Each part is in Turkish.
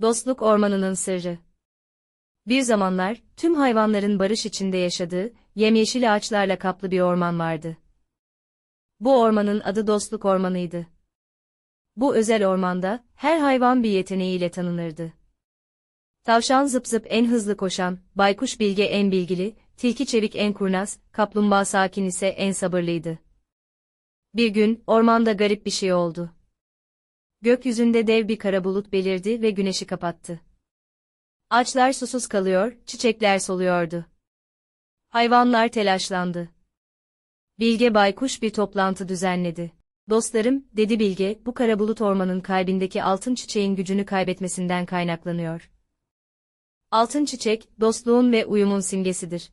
Dostluk Ormanı'nın sırrı. Bir zamanlar, tüm hayvanların barış içinde yaşadığı, yemyeşil ağaçlarla kaplı bir orman vardı. Bu ormanın adı Dostluk Ormanı'ydı. Bu özel ormanda, her hayvan bir yeteneğiyle tanınırdı. Tavşan zıp zıp en hızlı koşan, baykuş bilge en bilgili, tilki çevik en kurnaz, kaplumbağa sakin ise en sabırlıydı. Bir gün, ormanda garip bir şey oldu. Gökyüzünde dev bir kara bulut belirdi ve güneşi kapattı. Ağaçlar susuz kalıyor, çiçekler soluyordu. Hayvanlar telaşlandı. Bilge Baykuş bir toplantı düzenledi. Dostlarım, dedi Bilge, bu kara bulut ormanın kalbindeki altın çiçeğin gücünü kaybetmesinden kaynaklanıyor. Altın çiçek, dostluğun ve uyumun simgesidir.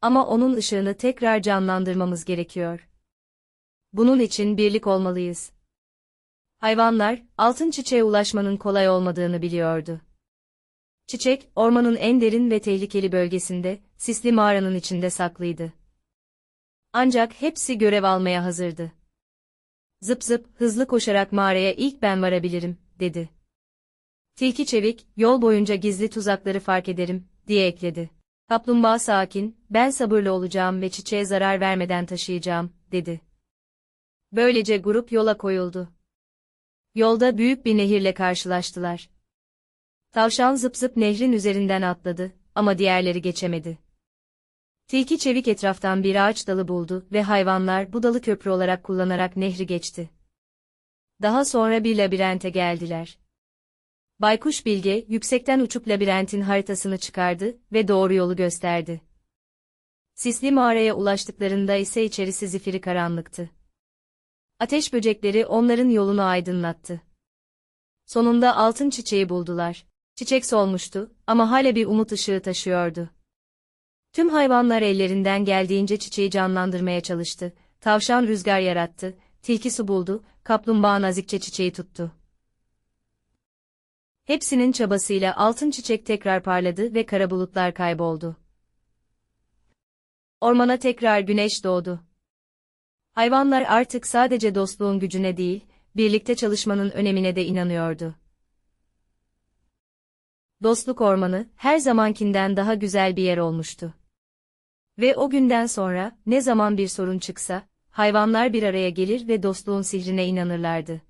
Ama onun ışığını tekrar canlandırmamız gerekiyor. Bunun için birlik olmalıyız. Hayvanlar, altın çiçeğe ulaşmanın kolay olmadığını biliyordu. Çiçek, ormanın en derin ve tehlikeli bölgesinde, sisli mağaranın içinde saklıydı. Ancak hepsi görev almaya hazırdı. Zıp zıp, hızlı koşarak mağaraya ilk ben varabilirim, dedi. Tilki çevik, yol boyunca gizli tuzakları fark ederim, diye ekledi. Kaplumbağa sakin, ben sabırlı olacağım ve çiçeğe zarar vermeden taşıyacağım, dedi. Böylece grup yola koyuldu. Yolda büyük bir nehirle karşılaştılar. Tavşan zıp zıp nehrin üzerinden atladı ama diğerleri geçemedi. Tilki çevik etraftan bir ağaç dalı buldu ve hayvanlar bu dalı köprü olarak kullanarak nehri geçti. Daha sonra bir labirente geldiler. Baykuş Bilge yüksekten uçup labirentin haritasını çıkardı ve doğru yolu gösterdi. Sisli mağaraya ulaştıklarında ise içerisi zifiri karanlıktı. Ateş böcekleri onların yolunu aydınlattı. Sonunda altın çiçeği buldular. Çiçek solmuştu ama hala bir umut ışığı taşıyordu. Tüm hayvanlar ellerinden geldiğince çiçeği canlandırmaya çalıştı. Tavşan rüzgar yarattı, tilki su buldu, kaplumbağa nazikçe çiçeği tuttu. Hepsinin çabasıyla altın çiçek tekrar parladı ve kara bulutlar kayboldu. Ormana tekrar güneş doğdu. Hayvanlar artık sadece dostluğun gücüne değil, birlikte çalışmanın önemine de inanıyordu. Dostluk Ormanı, her zamankinden daha güzel bir yer olmuştu. Ve o günden sonra, ne zaman bir sorun çıksa, hayvanlar bir araya gelir ve dostluğun sihrine inanırlardı.